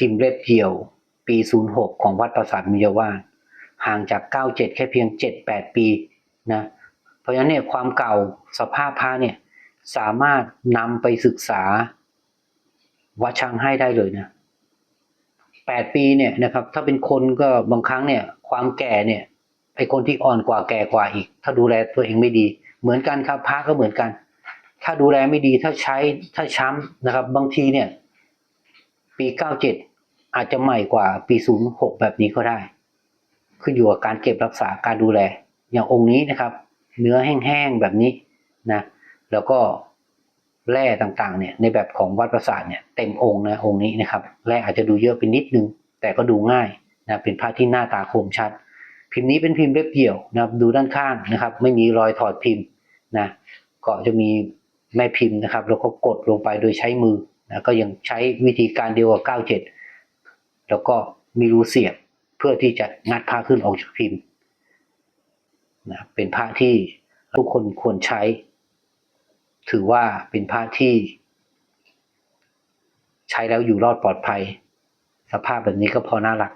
พิมพ์เล็บเดี่ยว ปี 06 ของวัดปราสาทมิยาวาสห่างจาก 97 แค่เพียง 7-8 ปีนะเพราะฉะนั้นเนี่ยความเก่าสภาพพระเนี่ยสามารถนำไปศึกษาวัดช้างให้ได้เลยนะแปดปีเนี่ยนะครับถ้าเป็นคนก็บางครั้งเนี่ยความแก่เนี่ยไอคนที่อ่อนกว่าแก่กว่าอีก ถ้าดูแลตัวเองไม่ดี เหมือนกันครับพระก็เหมือนกัน ถ้าดูแลไม่ดีถ้าใช้ถ้าช้ำนะครับ บางทีเนี่ย ปีเก้าเจ็ด อาจจะใหม่กว่าปีศูนย์หกแบบนี้ก็ได้ ขึ้นอยู่กับการเก็บรักษาการดูแล อย่างองค์นี้นะครับ เนื้อแห้งๆแบบนี้นะแล้วก็แร่ต่างๆเนี่ยในแบบของวัดประสาทเนี่ยเต็มองค์นะองค์นี้นะครับแร่อาจจะดูเยอะไปนิดนึง แต่ก็ดูง่ายนะเป็นพระที่หน้าตาคมชัด พิมพ์นี้เป็นพิมพ์เล็บเดี่ยวนะครับดูด้านข้างนะครับ ไม่มีรอยถอดพิมพ์นะก็จะมีแม่พิมพ์นะครับแล้วก็กดลงไปโดยใช้มือนะก็ยังใช้วิธีการเดียวกับ 97 แล้วก็มีรูเสียบเพื่อที่จะงัดผ้าขึ้นออกจากพิมพ์นะเป็นผ้าที่ทุกคนควรใช้ ถือว่าเป็นผ้าที่ ใช้แล้วอยู่รอดปลอดภัย สภาพแบบนี้ก็พอน่ารัก